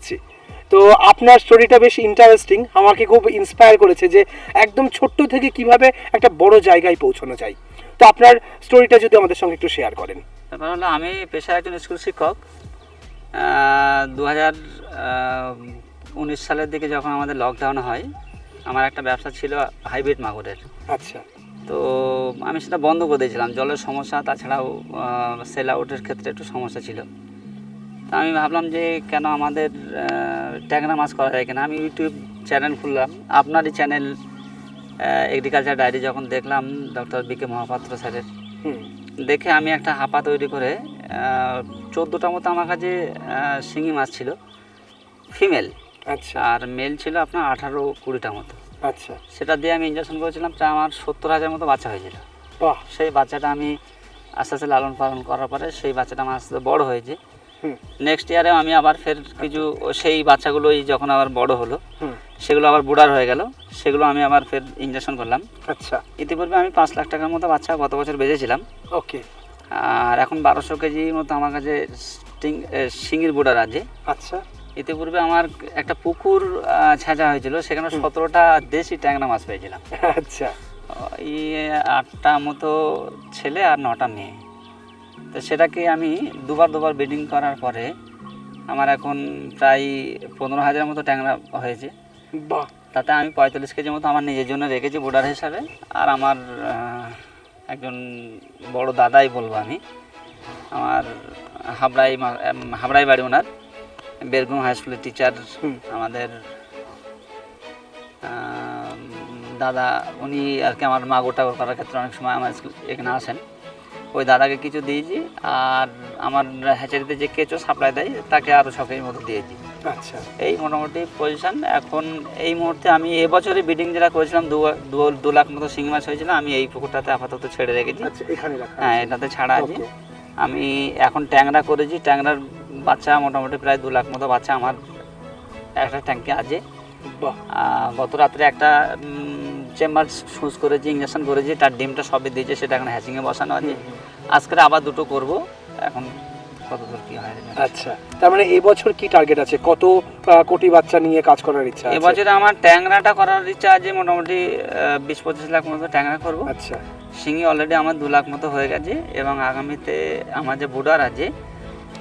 আছি। তো আপনার স্টোরিটা বেশ ইন্টারেস্টিং আমাকে খুব ইন্সপায়ার করেছে যে একদম ছোট্ট থেকে কীভাবে একটা বড় জায়গায় পৌঁছানো যায়। তো আপনার স্টোরিটা যদি আমাদের সঙ্গে একটু শেয়ার করেন। তারপর হলো আমি পেশায় একজন স্কুল শিক্ষক। দু হাজার উনিশ সালের দিকে যখন আমাদের লকডাউন হয় আমার একটা ব্যবসা ছিল হাইব্রিড মাগুরের। আচ্ছা। তো আমি সেটা বন্ধ করে দিয়েছিলাম। জলের সমস্যা তাছাড়াও সেল আউটের ক্ষেত্রে একটু সমস্যা ছিল। তা আমি ভাবলাম যে কেন আমাদের ট্যাংরা মাছ করা যায় কিনা। আমি ইউটিউব চ্যানেল খুললাম। আপনারই চ্যানেল এগ্রিকালচার ডায়েরি যখন দেখলাম ডক্টর বি কে মহাপাত্র স্যারের। দেখে আমি একটা হাপা তৈরি করে চোদ্দোটা মতো আমার কাছে শিঙি মাছ ছিল। ফিমেল। আচ্ছা। আর মেল ছিল আপনার আঠারো কুড়িটা মতো। আচ্ছা। সেটা দিয়ে আমি ইঞ্জেকশন করেছিলাম প্রায় আমার সত্তর হাজার মতো বাচ্চা হয়েছিল। সেই বাচ্চাটা আমি আস্তে আস্তে লালন পালন করার পরে সেই বাচ্চাটা আমার আস্তে বড় হয়েছে। নেক্সট ইয়ারে আমি আবার ফের কিছু সেই বাচ্চাগুলোই যখন আবার বড় হলো সেগুলো আবার বুড়ার হয়ে গেল সেগুলো আমি আবার ফের ইঞ্জেকশন করলাম। আচ্ছা। ইতিপূর্বে আমি পাঁচ লাখ টাকার মতো বাচ্চা গত বছর বেঁচেছিলাম। ওকে আর এখন বারোশো কেজি মতো আমার কাছে স্টিং এ, শিঙির বুড়ার আছে আচ্ছা। ইতিপূর্বে আমার একটা পুকুর আহ, ছেঁচা হয়েছিল সেখানে সতেরোটা দেশি ট্যাংরা মাছ পেয়েছিলাম। আচ্ছা। এই আটটা মতো ছেলে আর নটা মেয়ে। তো সেটাকে আমি দুবার দুবার ব্রিডিং করার পরে আমার এখন প্রায় পনেরো হাজার মতো ট্যাংরা হয়েছে। বাহ। তাতে আমি পঁয়তাল্লিশ কেজি মতো আমার নিজের জন্য রেখেছি বুডার হিসাবে। আর আমার একজন বড় দাদাই বলব আমি। আমার হাবড়াই হাবড়াই বাড়ি ওনার। বেরগুম হাই স্কুলের টিচার আমাদের দাদা উনি আর কি আমার মা গোটা করার ক্ষেত্রে অনেক সময় আমার স্কুল এখানে আসেন। ওই দাদাকে কিছু দিয়েছি আর আমার হ্যাচারিতে যে কেঁচো সাপ্লাই দেয় তাকে আরও শখের মতো দিয়েছি। আচ্ছা। এই মোটামুটি পজিশন এখন এই মুহূর্তে আমি এবছরে বিডিং যেটা করেছিলাম দু লাখ মতো শিং মাছ হয়েছিল আমি এই পুকুরটাতে আপাতত ছেড়ে রেখেছি। আচ্ছা হ্যাঁ এটাতে ছাড়া আছে। আমি এখন ট্যাংরা করেছি ট্যাংরার বাচ্চা মোটামুটি প্রায় দু লাখ মতো বাচ্চা আমার একটা ট্যাঙ্কে আছে। গত রাত্রে একটা চেম্বার সুজ করেছি ইঞ্জেকশন করেছি তার ডিমটা সবই দিয়েছে সেটা এখন হ্যাচিংয়ে বসানো আছে। আজকে আবার দুটো করব এখন কত দূর কী হয় আচ্ছা তার মানে এবছর কি টার্গেট আছে? কত কোটি বাচ্চা নিয়ে কাজ করার ইচ্ছা এবছরে আমার ট্যাংরাটা করার ইচ্ছা আছে মোটামুটি বিশ পঁচিশ লাখ মতো ট্যাংরা করব। আচ্ছা। শিঙি অলরেডি আমার দু লাখ মতো হয়ে গেছে এবং আগামীতে আমার যে বুডার আছে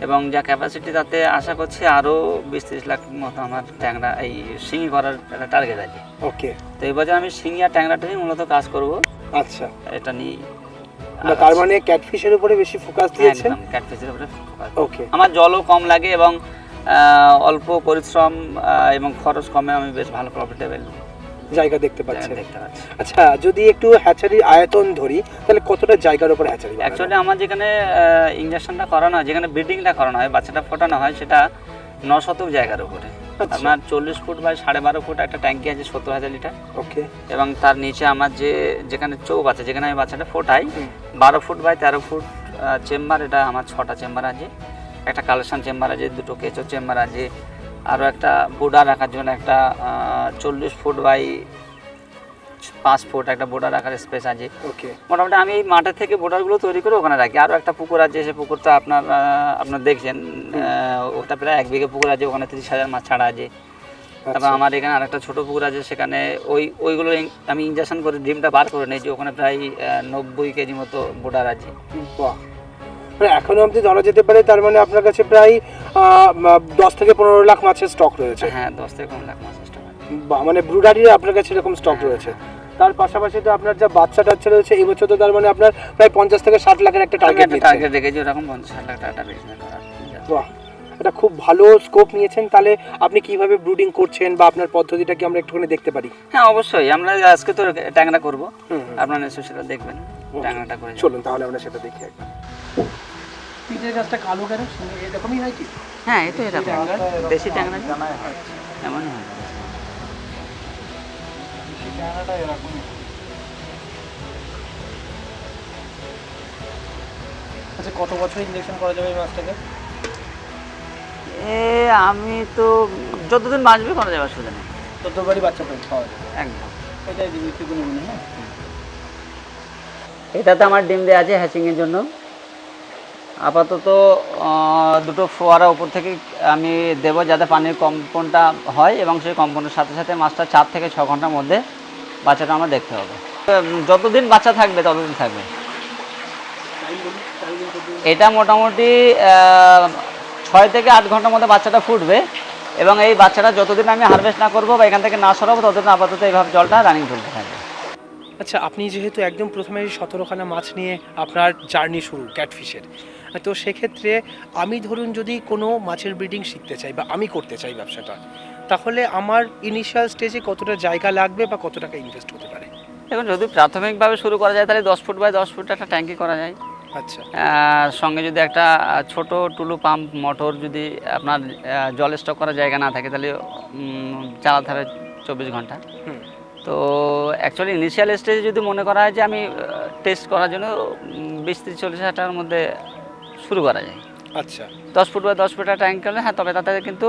এবং যা ক্যাপাসিটি তাতে আশা করছি আরও বিশ ত্রিশ লাখ মতো আমার ট্যাংরা এই শিঙি করার একটা টার্গেট আছে। ওকে তো এই বছর আমি শিঙি আর ট্যাংরাটাই মূলত কাজ করব। আচ্ছা। এটা নিয়ে তার মানে ক্যাটফিশের উপরে বেশি ফোকাস দিয়েছেন একদম ক্যাটফিসের উপরে। ওকে আমার জলও কম লাগে এবং অল্প পরিশ্রম এবং খরচ কমে আমি বেশ ভালো প্রফিটেবল জায়গা দেখতে পাচ্ছেন। দেখতে পাচ্ছি। আচ্ছা যদি একটু হ্যাচারির আয়তন ধরি তাহলে কতটা জায়গার উপর হ্যাচারি অ্যাকচুয়ালি আমার যেখানে ইঞ্জেকশনটা করানো হয় যেখানে ব্রিডিংটা করানো হয় বাচ্চাটা ফোটানো হয় সেটা ন শতক জায়গার উপরে। আচ্ছা। আপনার চল্লিশ ফুট বাই সাড়ে বারো ফুট একটা ট্যাঙ্কি আছে সত্তর হাজার লিটার। ওকে। এবং তার নিচে আমার যে যেখানে চৌক আছে যেখানে আমি বাচ্চাটা ফোটাই বারো বারো ফুট বাই তেরো ফুট চেম্বার এটা আমার ছটা চেম্বার আছে। একটা কালেকশন চেম্বার আছে দুটো কেঁচো চেম্বার আছে আরও একটা বোর্ডার রাখার জন্য একটা চল্লিশ ফুট বাই পাঁচ ফুট একটা বোর্ডার রাখার স্পেস আছে। ওকে মোটামুটি আমি এই মাঠের থেকে বোর্ডারগুলো তৈরি করে ওখানে রাখি। আরও একটা পুকুর আছে সে পুকুরটা আপনার আপনার দেখছেন ওটা প্রায় এক বিঘে পুকুর আছে ওখানে তিরিশ হাজার মাছ ছাড়া আছে। তারপর আচ্ছা। আমার এখানে আরেকটা ছোটো পুকুর আছে সেখানে ওই ওইগুলো আমি ইঞ্জেকশন করে ডিমটা বার করে নিয়েছি ওখানে প্রায় নব্বই কেজি মতো বোর্ডার আছে। বাহ। এখনও অবধি ধরা যেতে পারে তার মানে আপনার কাছে প্রায় দশ থেকে পনেরো লাখ মাছের স্টক রয়েছে। হ্যাঁ দশ থেকে পনেরো লাখ মাছ চেষ্টা করি বাহ মানে ব্রুডারির আপনার কাছে এরকম স্টক রয়েছে। তার পাশাপাশি তো আপনার যা বাচ্চা টাচ্চা রয়েছে এই বছর তো তার মানে আপনার প্রায় পঞ্চাশ থেকে ষাট লাখের একটা টার্গেট টার্গেট রেখেছি ওরকম পঞ্চাশ ষাট লাখ টাকা বাহ এটা খুব ভালো স্কোপ নিয়েছেন। তাহলে আপনি কীভাবে ব্রুডিং করছেন বা আপনার পদ্ধতিটা কি আমরা একটুখানি দেখতে পারি? হ্যাঁ অবশ্যই। আমরা আজকে তো ট্যাংরা করব। আপনারা নিশ্চয়ই সেটা দেখবেন। ট্যাংরাটা করে চলুন তাহলে আমরা সেটা দেখি একবার। পিঠের গাছটা কালো কেন? এরকমই হয় কি? হ্যাঁ এই তো এরকম। দেশি ট্যাংরা। এমনই হয়। আচ্ছা কত বছর ইনজেকশন করা যাবে এই মাছটাকে? এ আমি তো যতদিন বাঁচবে করা যাবে অসুবিধা নেই। চোদ্দবারই বাচ্চা পাওয়া যাবে। একদম। এটাই হ্যাঁ? এটাতে আমার ডিম দেওয়া আছে হ্যাচিংয়ের জন্য। আপাতত দুটো ফোয়ারা উপর থেকে আমি দেবো যাতে পানির কম্পনটা হয় এবং সেই কম্পনের সাথে সাথে মাছটা চার থেকে ছ ঘণ্টার মধ্যে বাচ্চাটা আমরা দেখতে হবে। যতদিন বাচ্চা থাকবে, ততদিন থাকবে। এটা মোটামুটি ছয় থেকে আট ঘণ্টার মধ্যে বাচ্চাটা ফুটবে এবং এই বাচ্চাটা যতদিন আমি হারভেস্ট না করব বা এখান থেকে না সরাবো, ততদিন আপাতত এইভাবে জলটা রানিং চলতে থাকবে। আচ্ছা আপনি যেহেতু একদম প্রথমে সতেরোখানা মাছ নিয়ে আপনার জার্নি শুরু ক্যাটফিশের তো সেক্ষেত্রে আমি ধরুন যদি কোনো মাছের ব্রিডিং শিখতে চাই বা আমি করতে চাই ব্যবসাটা তাহলে আমার ইনিশিয়াল স্টেজে কতটা জায়গা লাগবে বা কত টাকা ইনভেস্ট হতে পারে? এখন যদি প্রাথমিকভাবে শুরু করা যায় তাহলে দশ ফুট বাই দশ ফুট একটা ট্যাঙ্কি করা যায়। আচ্ছা। সঙ্গে যদি একটা ছোট টুলু পাম্প মোটর যদি আপনার জল স্টক করার জায়গা না থাকে তাহলে চালাতে হবে চব্বিশ ঘণ্টা। তো অ্যাকচুয়ালি ইনিশিয়াল স্টেজে যদি মনে করা হয় যে আমি টেস্ট করার জন্য বিশ থেকে চল্লিশ হাজার টাকার মধ্যে শুরু করা যায়। আচ্ছা। দশ ফুট বা দশ ফুটের ট্যাঙ্ক করলে হ্যাঁ তবে তাতে কিন্তু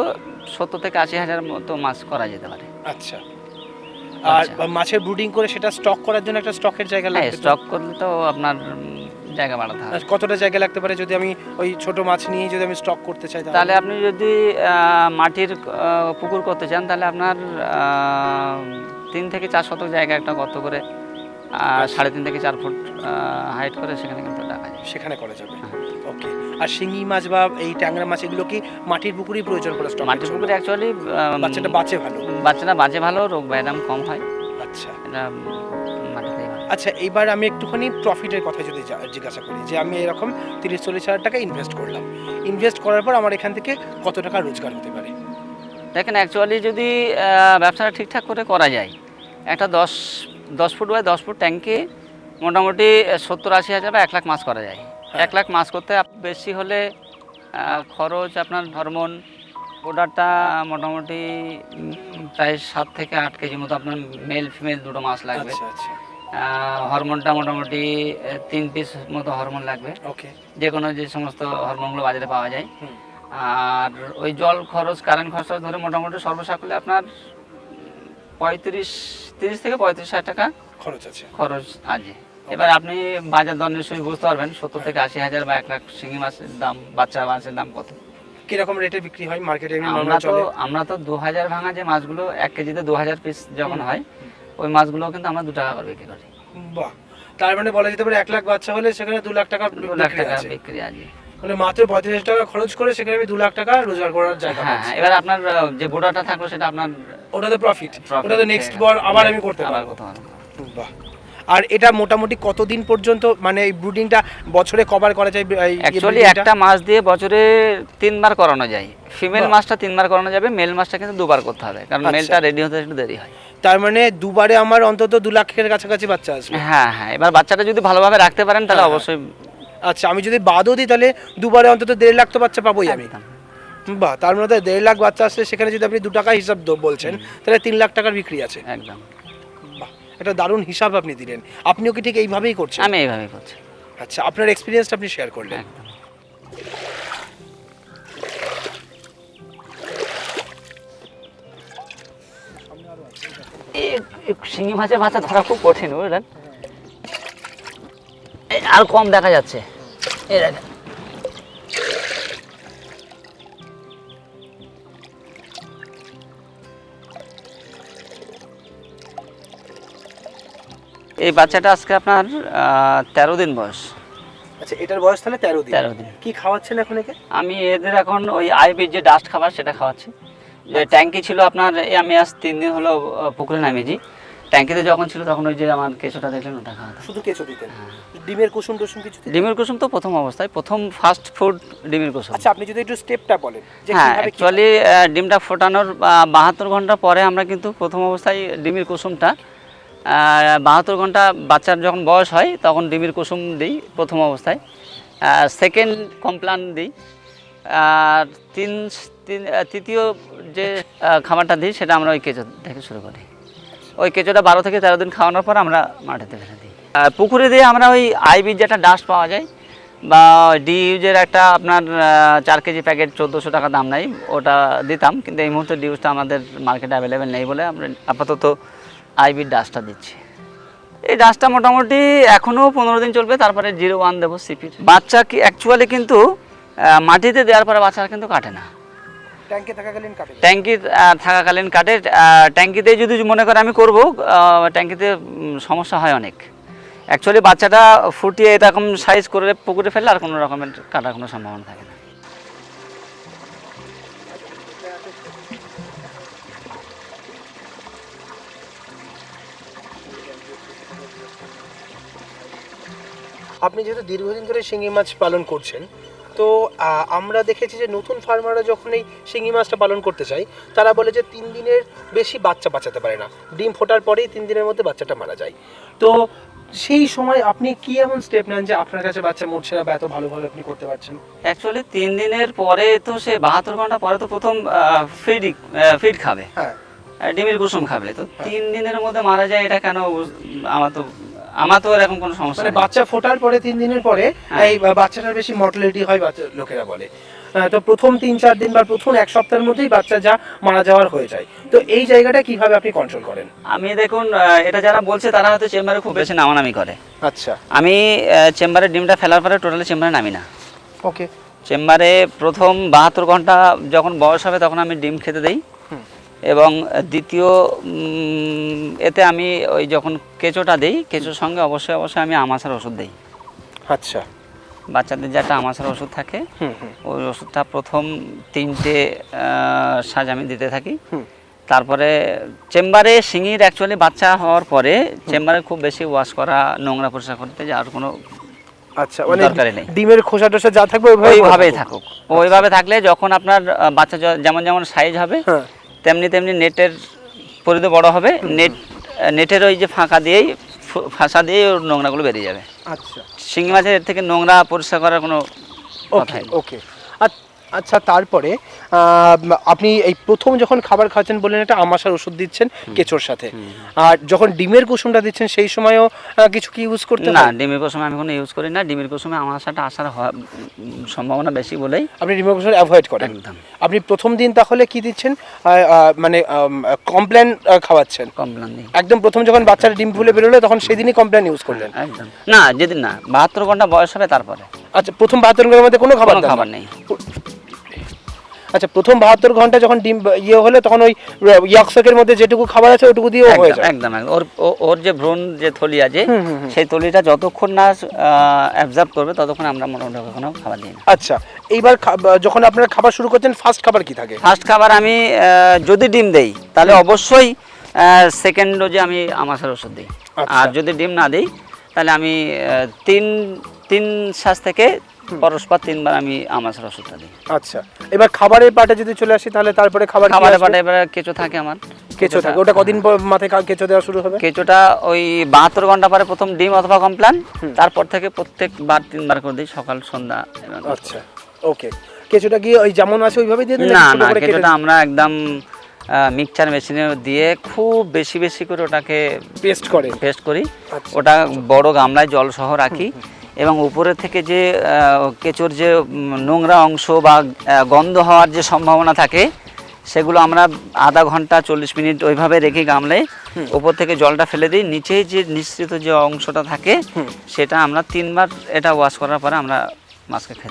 সত্তর থেকে আশি হাজার মতো মাছ করা যেতে পারে। আচ্ছা। আর আচ্ছা। মাছের ব্রুডিং করে সেটা স্টক করার জন্য একটা স্টকের জায়গা হ্যাঁ লাগবে স্টক করলে তো আপনার জায়গা বাড়াতে হবে। আর কতটা জায়গা লাগতে পারে যদি আমি ওই ছোট মাছ নিয়ে যদি আমি স্টক করতে চাই তাহলে? আপনি যদি মাটির পুকুর করতে চান তাহলে আপনার তিন থেকে চার শতক জায়গা একটা গর্ত করে সাড়ে তিন থেকে চার ফুট হাইট করে সেখানে কিন্তু রাখা যায়। সেখানে করা যাবে। হ্যাঁ। ওকে আর শিঙি মাছ বা এই ট্যাংরা মাছ এগুলো কি মাটির পুকুরেই প্রয়োজন করে মাটির পুকুরে অ্যাকচুয়ালি বাচ্চাটা বাঁচে ভালো। বাচ্চাটা বাজে ভালো রোগ ব্যায়াম কম হয়। আচ্ছা। এটা আচ্ছা এবার আমি একটুখানি প্রফিটের কথা যদি জিজ্ঞাসা করি যে আমি এরকম তিরিশ চল্লিশ হাজার টাকা ইনভেস্ট করলাম। ইনভেস্ট করার পর আমার এখান থেকে কত টাকা রোজগার হতে পারে? দেখেন অ্যাকচুয়ালি যদি ব্যবসাটা ঠিকঠাক করে করা যায় একটা দশ দশ ফুট বাই দশ ফুট ট্যাঙ্কে মোটামুটি সত্তর আশি হাজার বা এক লাখ মাছ করা যায়। এক লাখ মাছ করতে বেশি হলে খরচ আপনার হরমোন প্রোডাক্টটা মোটামুটি প্রায় সাত থেকে আট কেজি মতো আপনার মেল ফিমেল দুটো মাছ লাগবে। আচ্ছা আচ্ছা। হরমোনটা মোটামুটি তিন পিস মতো হরমোন লাগবে। ওকে যে কোনো যে সমস্ত হরমোনগুলো বাজারে পাওয়া যায়। আর ওই জল খরচ কারেন্ট খরচ ধরে মোটামুটি সর্বসাকুল্যে আপনার পঁয়ত্রিশ তিরিশ থেকে পঁয়ত্রিশ হাজার টাকা খরচ আছে। খরচ আছে। এবার আপনি বাজার দরের নিশ্চয়ই বুঝতে পারবেন সত্তর থেকে আশি হাজার বা এক লাখ শিঙি মাছের দাম বাচ্চা মাছের দাম কত। কীরকম রেটে বিক্রি হয় মার্কেটে এমনি আমরা তো আমরা তো দু হাজার ভাঙা যে মাছগুলো এক কেজিতে দু হাজার পিস যখন হয় ওই মাছগুলো কিন্তু আমরা দু টাকা করে বিক্রি করি। বাহ। তার মানে বলা যেতে পারে এক লাখ বাচ্চা হলে সেখানে দু লাখ টাকা দু লাখ টাকা বিক্রি আছে। মানে মাত্র পঁয়ত্রিশ হাজার টাকা খরচ করে সেখানে আমি দু লাখ টাকা রোজগার করার জায়গা হ্যাঁ হ্যাঁ এবার আপনার যে বোটাটা থাকল সেটা আপনার ওটাতে প্রফিট profit ওটাতে নেক্সট বর আবার আমি করতে পারব। বাহ। আর এটা মোটামুটি কতদিন পর্যন্ত মানে এই ব্রুডিংটা বছরে কভার করা যায় অ্যাকচুয়ালি একটা মাছ দিয়ে বছরে তিনবার করানো যায়। ফিমেল মাছটা তিনবার করানো যাবে মেল মাছটা কিন্তু দুবার করতে হবে কারণ আচ্ছা। মেলটা রেডি হতে একটু দেরি হয়। তার মানে দুবারে আমার অন্তত দু লাখের কাছাকাছি বাচ্চা আসবে। হ্যাঁ হ্যাঁ এবার বাচ্চাটা যদি ভালোভাবে রাখতে পারেন তাহলে হ্যাঁ, হ্যাঁ। অবশ্যই আচ্ছা আমি যদি বাদও দিই তাহলে দুবারে অন্তত দেড় লাখ তো বাচ্চা পাবোই আমি। বাহ তার মধ্যে দেড় লাখ বাচ্চা আসলে সেখানে যদি আপনি দু টাকা হিসাব বলছেন তাহলে তিন লাখ টাকার বিক্রি আছে। একদম। একটা দারুণ হিসাব আপনি দিলেন। আপনিও কি ঠিক এইভাবেই করছেন? আমি এইভাবেই করছি। আচ্ছা আপনার এক্সপিরিয়েন্সটা আপনি শেয়ার করলেন। শিঙি মাছের মাথা ধরা খুব কঠিন বুঝলেন? আর কম দেখা যাচ্ছে। এই দেখেন। এই বাচ্চাটা আজকে আপনার তেরো দিন বয়স। আচ্ছা এটার বয়স তাহলে তেরো দিন। তেরো দিন। কি খাওয়াচ্ছেন এখন একে? আমি এদের এখন ওই আইবির যে ডাস্ট খাবার সেটা খাওয়াচ্ছি। যে ট্যাঙ্কি ছিল আপনার এই আমি আজ তিন দিন হলো পুকুরে নামিয়েছি। ট্যাঙ্কিতে যখন ছিল তখন ওই যে আমার কেঁচোটা দেখলেন ওটা খাওয়াতাম শুধু কেঁচো দিতেন? ডিমের কুসুম টুসুম কিছু? ডিমের কুসুম তো প্রথম অবস্থায়। প্রথম ফাস্ট ফুড ডিমের কুসুম। আচ্ছা আপনি যদি একটু স্টেপটা বলেন যে হ্যাঁ অ্যাকচুয়ালি ডিমটা ফোটানোর বাহাত্তর ঘণ্টা পরে আমরা কিন্তু প্রথম অবস্থায় ডিমের কুসুমটা বাহাত্তর ঘণ্টা বাচ্চার যখন বয়স হয় তখন ডিমের কুসুম দিই প্রথম অবস্থায়। সেকেন্ড কমপ্লান দিই। আর তিন তৃতীয় যে খাবারটা দিই সেটা আমরা ওই কেঁচো থেকে শুরু করি। ওই কেঁচোটা বারো থেকে তেরো দিন খাওয়ানোর পর আমরা মাটিতে ফেলে দিই। পুকুরে দিয়ে আমরা ওই আইবির একটা ডাস্ট পাওয়া যায়, বা ডি ইউজের একটা আপনার চার কেজি প্যাকেট চোদ্দোশো টাকা দাম নাই, ওটা দিতাম, কিন্তু এই মুহূর্তে ডিউজটা আমাদের মার্কেটে অ্যাভেলেবেল নেই বলে আমরা আপাতত আইবির ডাস্টটা দিচ্ছি। এই ডাসটা মোটামুটি এখনও পনেরো দিন চলবে, তারপরে জিরো ওয়ান দেবো সিপির বাচ্চা কি অ্যাকচুয়ালি কিন্তু মাটিতে দেওয়ার পরে বাচ্চা কিন্তু কাটে না। ট্যাঙ্কে থাকাকালীন কাটে। ট্যাঙ্কি থাকাকালীন কাটে। ট্যাঙ্কিতে যদি মনে করে আমি করব ট্যাঙ্কিতে সমস্যা হয় অনেক। অ্যাকচুয়ালি বাচ্চাটা ফুটিয়ে এরকম সাইজ করে পুকুরে ফেললে আর কোনো রকমের কাটার কোনো সম্ভাবনা থাকে না। আপনি যেহেতু দীর্ঘদিন ধরে শিঙি মাছ পালন করছেন তো আমরা দেখেছি যে নতুন ফার্মাররা যখন এই শিঙি মাছটা পালন করতে চায় তারা বলে যে তিন দিনের বেশি বাচ্চা বাঁচাতে পারে না। ডিম ফোটার পরেই তিন দিনের মধ্যে বাচ্চাটা মারা যায়। তো সেই সময় আপনি কি এমন স্টেপ নেন যে আপনার কাছে বাচ্চা মরছে না বা এত ভালোভাবে আপনি করতে পারছেন? অ্যাকচুয়ালি তিন দিনের পরে তো সে বাহাত্তর ঘণ্টা পরে তো প্রথম ফিড ফিড খাবে। হ্যাঁ। ডিমের কুসুম খাবে। তো তিন দিনের মধ্যে মারা যায় এটা কেন আমার তো আমার তো এরকম কোনো সমস্যা মানে। বাচ্চা ফোটার পরে তিন দিনের পরে হ্যাঁ। এই বাচ্চাটার বেশি মর্টালিটি হয় বাচ্চা লোকেরা বলে। তো প্রথম তিন চার দিন বা প্রথম এক সপ্তাহের মধ্যেই বাচ্চা যা মারা যাওয়ার হয়ে যায়। তো এই জায়গাটা কীভাবে আপনি কন্ট্রোল করেন? আমি দেখুন এটা যারা বলছে তারা হয়তো চেম্বারে খুব বেশি নামানামি করে। আচ্ছা। আমি চেম্বারে ডিমটা ফেলার পরে টোটালি চেম্বারে নামি না। ওকে চেম্বারে প্রথম বাহাত্তর ঘণ্টা যখন বয়স হবে তখন আমি ডিম খেতে দেই। এবং দ্বিতীয় এতে আমি ওই যখন কেঁচোটা দিই কেঁচোর সঙ্গে অবশ্যই অবশ্যই আমি আমাশার ওষুধ দিই। আচ্ছা। বাচ্চাদের যে একটা আমাশার ওষুধ থাকে ওই ওষুধটা প্রথম তিনটে সাজ আমি দিতে থাকি। তারপরে চেম্বারে শিঙির অ্যাকচুয়ালি বাচ্চা হওয়ার পরে চেম্বারে খুব বেশি ওয়াশ করা নোংরা পরিষ্কার করতে যাওয়ার কোনো আচ্ছা মানে নেই। ডিমের খোসা টোসা যা থাকবে ওইভাবেই থাকুক। ওইভাবে থাকলে যখন আপনার বাচ্চা যেমন যেমন সাইজ হবে হ্যাঁ। তেমনি তেমনি নেটের পরিধি বড় হবে নেট নেটের ওই যে ফাঁকা দিয়েই ফাঁসা দিয়েই ওর নোংরাগুলো বেরিয়ে যাবে। আচ্ছা। শিঙি মাছের থেকে নোংরা পরিষ্কার করার কোনো ওকে ওকে আচ্ছা তারপরে আহ, আপনি এই প্রথম যখন খাবার খাচ্ছেন বললেন একটা আমাশার ওষুধ দিচ্ছেন কেঁচোর সাথে। আর যখন ডিমের কুসুমটা দিচ্ছেন সেই সময়ও কিছু কি ইউজ করতে না ডিমের কুসুমে আমি কোনো ইউজ করি না। ডিমের কুসুমে আমাশাটা আসার সম্ভাবনা বেশি বলেই আপনি ডিমের কুসুম অ্যাভয়েড করেন। একদম। আপনি প্রথম দিন তাহলে কি দিচ্ছেন? মানে কমপ্লেন খাওয়াচ্ছেন? কমপ্লেন দিই। একদম প্রথম যখন বাচ্চার ডিম ফুলে বেরোলো তখন সেদিনই কমপ্লেন ইউজ করলেন। একদম। না যেদিন না বাহাত্তর ঘণ্টা বয়স হবে তারপরে। আচ্ছা প্রথম বাহাত্তর ঘণ্টার মধ্যে কোনো খাবার? খাবার নেই। আচ্ছা প্রথম বাহাত্তর ঘণ্টা যখন ডিম ইয়ে হলে তখন ওই ইয়কসকের মধ্যে যেটুকু খাবার আছে ওটুকু দিয়ে হয়ে একদম যায় একদম একদম। ওর ওর যে ভ্রূণ যে থলি আছে। সেই থলিটা যতক্ষণ না অ্যাবজার্ভ করবে ততক্ষণ আমরা মোটামুটি কখনো খাবার দিই না আচ্ছা এইবার যখন আপনারা খাবার শুরু করছেন ফার্স্ট খাবার কি থাকে ফার্স্ট খাবার আমি যদি ডিম দেই তাহলে অবশ্যই সেকেন্ড ডোজে আমি আমাশার ওষুধ দিই আচ্ছা। আর যদি ডিম না দিই তাহলে আমি তিন তিন শ্বাস থেকে পরস্পর তিনবার আমি ওষুধটা দিই। আচ্ছা এবার খাবারের পাটে যদি চলে আসি তাহলে তারপরে খাবার খাবারে খাবার পাটে এবারে কেঁচো থাকে আমার। কেঁচো থাকে ওটা কদিন পর মাথায় কেঁচো দেওয়া শুরু হবে? কেঁচোটা ওই বাহাত্তর ঘণ্টা পরে প্রথম ডিম অথবা কমপ্লান তারপর থেকে প্রত্যেকবার তিনবার করে দিই সকাল সন্ধ্যা আচ্ছা ওকে। কেঁচোটা কি ওই যেমন আছে ওইভাবে দিয়ে না না কেঁচোটা আমরা একদম মিক্সচার মেশিনে দিয়ে খুব বেশি বেশি করে ওটাকে পেস্ট করে। পেস্ট করি। আচ্ছা। ওটা বড় গামলায় জল সহ রাখি এবং উপরে থেকে যে কেঁচোর যে নোংরা অংশ বা গন্ধ হওয়ার যে সম্ভাবনা থাকে সেগুলো আমরা আধা ঘণ্টা চল্লিশ মিনিট ওইভাবে রেখে গামলে উপর থেকে জলটা ফেলে দিই। নিচে যে নিশ্চিত যে অংশটা থাকে সেটা আমরা তিনবার এটা ওয়াশ করার পরে আমরা মাছকে খেতে